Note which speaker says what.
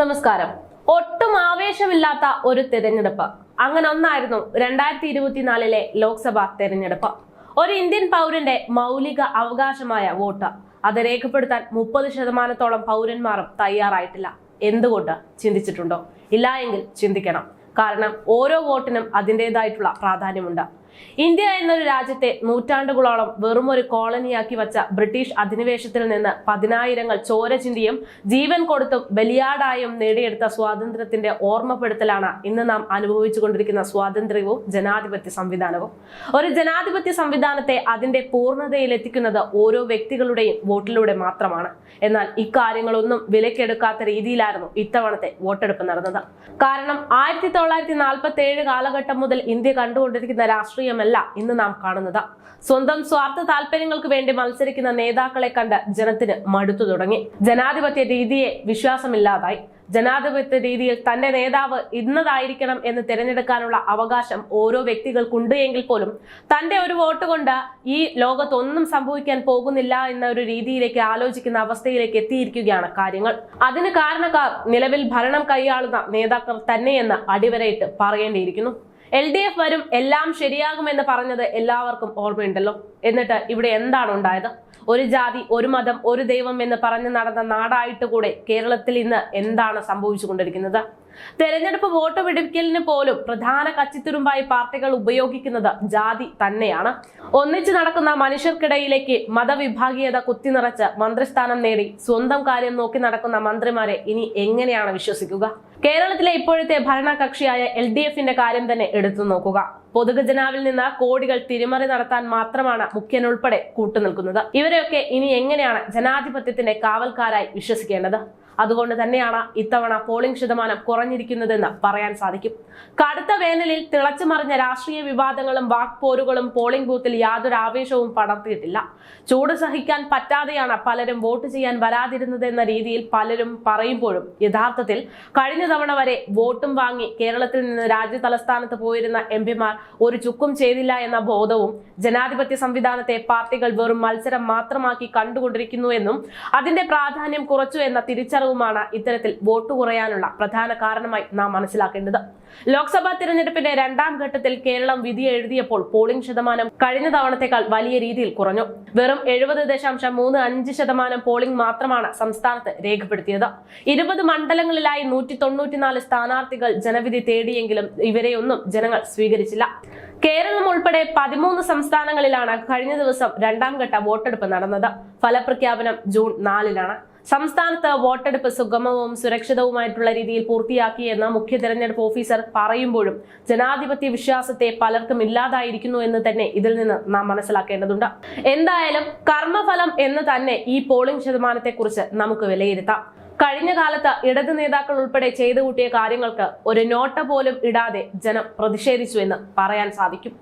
Speaker 1: നമസ്കാരം. ഒട്ടും ആവേശമില്ലാത്ത ഒരു തിരഞ്ഞെടുപ്പ്. അങ്ങനെ ഒന്നായിരുന്നു രണ്ടായിരത്തി ഇരുപത്തിനാലിലെ ലോക്സഭാ തെരഞ്ഞെടുപ്പ്. ഒരു ഇന്ത്യൻ പൗരന്റെ മൗലിക അവകാശമായ വോട്ട്. അത് രേഖപ്പെടുത്താൻ മുപ്പത് ശതമാനത്തോളം പൗരന്മാരും തയ്യാറായിട്ടില്ല. എന്തുകൊണ്ട്? ചിന്തിച്ചിട്ടുണ്ടോ? ഇല്ല ചിന്തിക്കണം. കാരണം ഓരോ വോട്ടിനും അതിന്റെതായിട്ടുള്ള പ്രാധാന്യമുണ്ട്. ഇന്ത്യ എന്നൊരു രാജ്യത്തെ നൂറ്റാണ്ടുകളോളം വെറും ഒരു കോളനിയാക്കി വച്ച ബ്രിട്ടീഷ് അധിനിവേശത്തിൽ നിന്ന് പതിനായിരങ്ങൾ ചോര ചിന്തിയും ജീവൻ കൊടുത്തും ബലിയാടായും നേടിയെടുത്ത സ്വാതന്ത്ര്യത്തിന്റെ ഓർമ്മപ്പെടുത്തലാണ് ഇന്ന് നാം അനുഭവിച്ചുകൊണ്ടിരിക്കുന്ന സ്വാതന്ത്ര്യവും ജനാധിപത്യ സംവിധാനവും. ഒരു ജനാധിപത്യ സംവിധാനത്തെ അതിന്റെ പൂർണതയിൽ എത്തിക്കുന്നത് ഓരോ വ്യക്തികളുടെയും വോട്ടിലൂടെ മാത്രമാണ്. എന്നാൽ ഇക്കാര്യങ്ങളൊന്നും വിലക്കെടുക്കാത്ത രീതിയിലായിരുന്നു ഇത്തവണത്തെ വോട്ടെടുപ്പ് നടന്നത്. കാരണം ആയിരത്തി തൊള്ളായിരത്തി നാൽപ്പത്തി ഏഴ് കാലഘട്ടം മുതൽ ഇന്ത്യ കണ്ടുകൊണ്ടിരിക്കുന്ന രാഷ്ട്രീയമല്ല ഇന്ന് നാം കാണുന്നത്. സ്വന്തം സ്വാർത്ഥ താല്പര്യങ്ങൾക്ക് വേണ്ടി മത്സരിക്കുന്ന നേതാക്കളെ കണ്ട് ജനത്തിന് മടുത്തു തുടങ്ങി. ജനാധിപത്യ രീതിയെ വിശ്വാസമില്ലാതായി. ജനാധിപത്യ രീതിയിൽ തന്റെ നേതാവ് ഇന്നതായിരിക്കണം എന്ന് തിരഞ്ഞെടുക്കാനുള്ള അവകാശം ഓരോ വ്യക്തികൾക്കുണ്ട് എങ്കിൽ പോലും തന്റെ ഒരു വോട്ട് കൊണ്ട് ഈ ലോകത്ത് ഒന്നും സംഭവിക്കാൻ പോകുന്നില്ല എന്ന ഒരു രീതിയിലേക്ക് ആലോചിക്കുന്ന അവസ്ഥയിലേക്ക് എത്തിയിരിക്കുകയാണ് കാര്യങ്ങൾ. അതിന് കാരണക്കാർ നിലവിൽ ഭരണം കൈയാളുന്ന നേതാക്കൾ തന്നെയെന്ന് അടിവരയിട്ട് പറയേണ്ടിയിരിക്കുന്നു. എൽ ഡി എഫ് വരും എല്ലാം ശരിയാകുമെന്ന് പറഞ്ഞത് എല്ലാവർക്കും ഓർമ്മയുണ്ടല്ലോ. എന്നിട്ട് ഇവിടെ എന്താണ് ഉണ്ടായത്? ഒരു ജാതി ഒരു മതം ഒരു ദൈവം എന്ന് പറഞ്ഞു നടന്ന നാടായിട്ട് കൂടെ കേരളത്തിൽ ഇന്ന് എന്താണ് സംഭവിച്ചുകൊണ്ടിരിക്കുന്നത്? തെരഞ്ഞെടുപ്പ് വോട്ട് പിടിക്കലിന് പോലും പ്രധാന കച്ചിത്തുരുമ്പായി പാർട്ടികൾ ഉപയോഗിക്കുന്നത് ജാതി തന്നെയാണ്. ഒന്നിച്ചു നടക്കുന്ന മനുഷ്യർക്കിടയിലേക്ക് മതവിഭാഗീയത കുത്തിനിറച്ച് മന്ത്രിസ്ഥാനം നേടി സ്വന്തം കാര്യം നോക്കി നടക്കുന്ന മന്ത്രിമാരെ ഇനി എങ്ങനെയാണ് വിശ്വസിക്കുക? കേരളത്തിലെ ഇപ്പോഴത്തെ ഭരണകക്ഷിയായ എൽ ഡി എഫിന്റെ കാര്യം തന്നെ എടുത്തു നോക്കുക. പൊതുഖജനാവിൽ നിന്ന് കോടികൾ തിരിമറി നടത്താൻ മാത്രമാണ് മുഖ്യൻ ഉൾപ്പെടെ കൂട്ടുനിൽക്കുന്നത്. ഇവരെയൊക്കെ ഇനി എങ്ങനെയാണ് ജനാധിപത്യത്തിന്റെ കാവൽക്കാരായി വിശ്വസിക്കേണ്ടത്? അതുകൊണ്ട് തന്നെയാണ് ഇത്തവണ പോളിംഗ് ശതമാനം കുറഞ്ഞിരിക്കുന്നതെന്ന് പറയാൻ സാധിക്കും. കടുത്ത വേനലിൽ തിളച്ചു മറിഞ്ഞ രാഷ്ട്രീയ വിവാദങ്ങളും വാക്പോരുകളും പോളിംഗ് ബൂത്തിൽ യാതൊരു ആവേശവും പടർത്തിയിട്ടില്ല. ചൂട് സഹിക്കാൻ പറ്റാതെയാണ് പലരും വോട്ട് ചെയ്യാൻ വരാതിരുന്നതെന്ന രീതിയിൽ പലരും പറയുമ്പോഴും യഥാർത്ഥത്തിൽ കഴിഞ്ഞ തവണ വരെ വോട്ടും വാങ്ങി കേരളത്തിൽ നിന്ന് രാജ്യ തലസ്ഥാനത്ത് പോയിരുന്ന എം പിമാർ ഒരു ചുക്കും ചെയ്തില്ല എന്ന ബോധവും ജനാധിപത്യ സംവിധാനത്തെ പാർട്ടികൾ വെറും മത്സരം മാത്രമാക്കി കണ്ടുകൊണ്ടിരിക്കുന്നു എന്നും അതിന്റെ പ്രാധാന്യം കുറച്ചു എന്ന തിരിച്ചറിവുമാണ് ഇത്തരത്തിൽ വോട്ട് കുറയാനുള്ള പ്രധാന കാരണമായി നാം മനസ്സിലാക്കേണ്ടത്. ലോക്സഭാ തിരഞ്ഞെടുപ്പിന്റെ രണ്ടാം ഘട്ടത്തിൽ കേരളം വിധി എഴുതിയപ്പോൾ പോളിംഗ് ശതമാനം കഴിഞ്ഞ തവണത്തേക്കാൾ വലിയ രീതിയിൽ കുറഞ്ഞു. വെറും എഴുപത് ദശാംശം മൂന്ന് അഞ്ച് ശതമാനം പോളിംഗ് മാത്രമാണ് സംസ്ഥാനത്ത് രേഖപ്പെടുത്തിയത്. ഇരുപത് മണ്ഡലങ്ങളിലായി നൂറ്റി തൊണ്ണൂറ്റിനാല് സ്ഥാനാർത്ഥികൾ ജനവിധി തേടിയെങ്കിലും ഇവരെയൊന്നും ജനങ്ങൾ സ്വീകരിച്ചില്ല. കേരളം ഉൾപ്പെടെ പതിമൂന്ന് സംസ്ഥാനങ്ങളിലാണ് കഴിഞ്ഞ ദിവസം രണ്ടാം ഘട്ട വോട്ടെടുപ്പ് നടന്നത്. ഫലപ്രഖ്യാപനം ജൂൺ നാലിനാണ്. സംസ്ഥാനത്ത് വോട്ടെടുപ്പ് സുഗമവും സുരക്ഷിതവുമായിട്ടുള്ള രീതിയിൽ പൂർത്തിയാക്കിയെന്ന് മുഖ്യ തെരഞ്ഞെടുപ്പ് ഓഫീസർ പറയുമ്പോഴും ജനാധിപത്യ വിശ്വാസത്തെ പലർക്കും ഇല്ലാതായിരിക്കുന്നു എന്ന് തന്നെ ഇതിൽ നിന്ന് നാം മനസ്സിലാക്കേണ്ടതുണ്ട്. എന്തായാലും കർമ്മഫലം എന്ന് തന്നെ ഈ പോളിംഗ് ശതമാനത്തെക്കുറിച്ച് നമുക്ക് വിലയിരുത്താം. കഴിഞ്ഞ കാലത്ത് ഇടത് നേതാക്കൾ ഉൾപ്പെടെ ചെയ്തു കൂട്ടിയ കാര്യങ്ങൾക്ക് ഒരു നോട്ട പോലും ഇടാതെ ജനം പ്രതിഷേധിച്ചു എന്ന് പറയാൻ സാധിക്കും.